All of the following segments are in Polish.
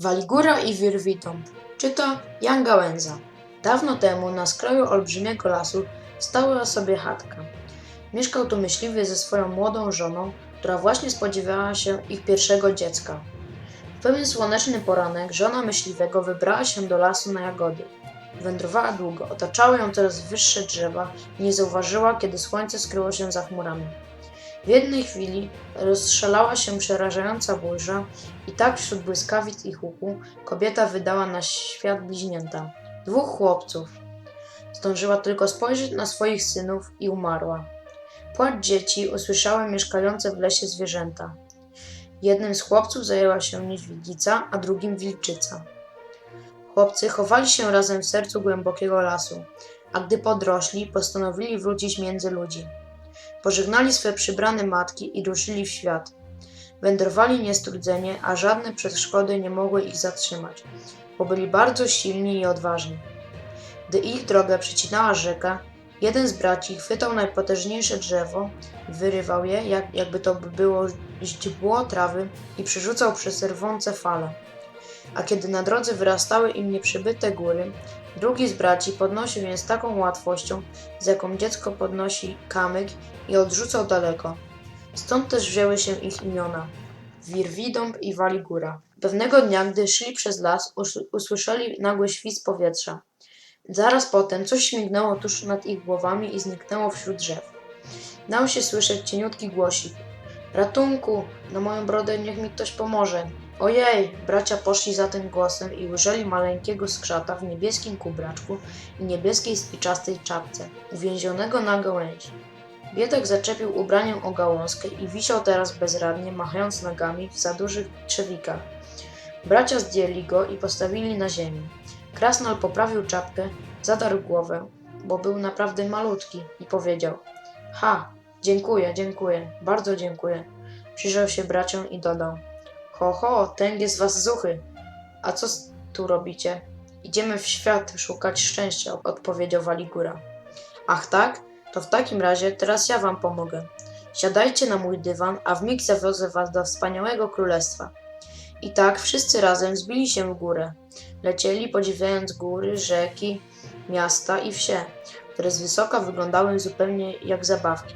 Waligura i Wirwitą. Czyta Jan Gałęza. Dawno temu na skraju olbrzymiego lasu stała sobie chatka. Mieszkał tu myśliwy ze swoją młodą żoną, która właśnie spodziewała się ich pierwszego dziecka. W pewien słoneczny poranek żona myśliwego wybrała się do lasu na jagody. Wędrowała długo, otaczały ją coraz wyższe drzewa i nie zauważyła, kiedy słońce skryło się za chmurami. W jednej chwili rozstrzelała się przerażająca burza i tak wśród błyskawic i huku kobieta wydała na świat bliźnięta. Dwóch chłopców. Zdążyła tylko spojrzeć na swoich synów i umarła. Płacz dzieci usłyszały mieszkające w lesie zwierzęta. Jednym z chłopców zajęła się niedźwiedzica, a drugim wilczyca. Chłopcy chowali się razem w sercu głębokiego lasu, a gdy podrośli, postanowili wrócić między ludzi. Pożegnali swe przybrane matki i ruszyli w świat. Wędrowali niestrudzenie, a żadne przeszkody nie mogły ich zatrzymać, bo byli bardzo silni i odważni. Gdy ich drogę przecinała rzeka, jeden z braci chwytał najpotężniejsze drzewo, wyrywał je, jak, jakby to by było źdźbło trawy i przerzucał przez rwące fale. A kiedy na drodze wyrastały im nieprzybyte góry, drugi z braci podnosił je z taką łatwością, z jaką dziecko podnosi kamyk i odrzucał daleko. Stąd też wzięły się ich imiona. Wirwidąb i Waligura. Pewnego dnia, gdy szli przez las, us- usłyszeli nagły świst powietrza. Zaraz potem coś śmignęło tuż nad ich głowami i zniknęło wśród drzew. Dał się słyszeć cieniutki głosik. Ratunku, na moją brodę niech mi ktoś pomoże. Ojej, bracia poszli za tym głosem i ujrzeli maleńkiego skrzata w niebieskim kubraczku i niebieskiej spiczastej czapce, uwięzionego na gałęzi. Biedak zaczepił ubraniem o gałązkę i wisiał teraz bezradnie, machając nogami w za dużych trzewikach. Bracia zdjęli go i postawili na ziemi. Krasnal poprawił czapkę, zadarł głowę, bo był naprawdę malutki i powiedział Ha, dziękuję, dziękuję, bardzo dziękuję. Przyjrzał się braciom i dodał Ho, ho, ten jest was zuchy. A co tu robicie? Idziemy w świat szukać szczęścia, odpowiedział Waligura. Ach tak? To w takim razie teraz ja wam pomogę. Siadajcie na mój dywan, a wmig zawiozę was do wspaniałego królestwa. I tak wszyscy razem zbili się w górę. Lecieli podziwiając góry, rzeki, miasta i wsie, które z wysoka wyglądały zupełnie jak zabawki.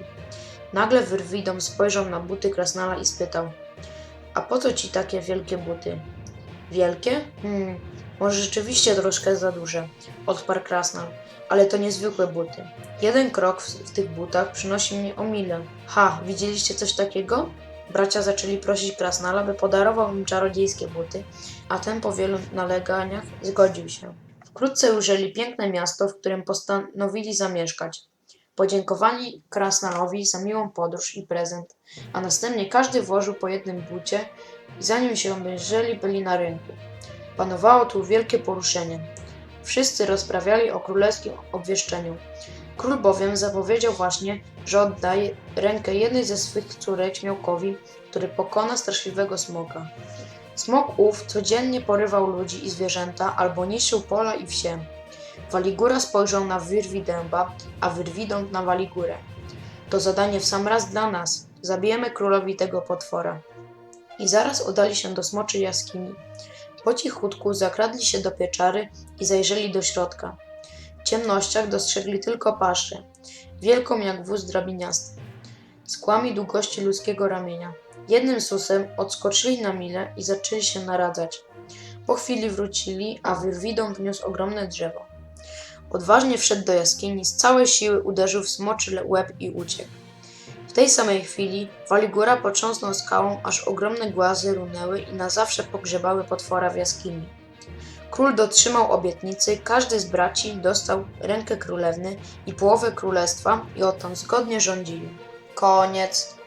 Nagle Wyrwidom spojrzał na buty Krasnala i spytał A po co ci takie wielkie buty? Wielkie? Hmm, może rzeczywiście troszkę za duże, odparł Krasnal, ale to niezwykłe buty. Jeden krok w, w tych butach przynosi mnie o milę. Ha, widzieliście coś takiego? Bracia zaczęli prosić Krasnala, by podarował im czarodziejskie buty, a ten po wielu naleganiach zgodził się. Wkrótce ujrzeli piękne miasto, w którym postanowili zamieszkać. Podziękowali Krasnalowi za miłą podróż i prezent, a następnie każdy włożył po jednym bucie i zanim się obejrzeli, byli na rynku. Panowało tu wielkie poruszenie. Wszyscy rozprawiali o królewskim obwieszczeniu. Król bowiem zapowiedział właśnie, że oddaje rękę jednej ze swych córek śmiałkowi, który pokona straszliwego smoka. Smok ów codziennie porywał ludzi i zwierzęta albo niszczył pola i wsie. Waligura spojrzał na Wyrwidęba, a Wyrwidąb na Waligurę. To zadanie w sam raz dla nas. Zabijemy królowi tego potwora. I zaraz udali się do smoczej jaskini. Po cichutku zakradli się do pieczary i zajrzeli do środka. W ciemnościach dostrzegli tylko paszczę, wielką jak wóz drabiniasty, z kłami długości ludzkiego ramienia. Jednym susem odskoczyli na milę i zaczęli się naradzać. Po chwili wrócili, a Wyrwidą wniósł ogromne drzewo. Odważnie wszedł do jaskini, z całej siły uderzył w smoczy łeb i uciekł. W tej samej chwili Waligura potrząsnął skałą, aż ogromne głazy runęły i na zawsze pogrzebały potwora w jaskini. Król dotrzymał obietnicy, każdy z braci dostał rękę królewny i połowę królestwa i odtąd zgodnie rządzili. Koniec.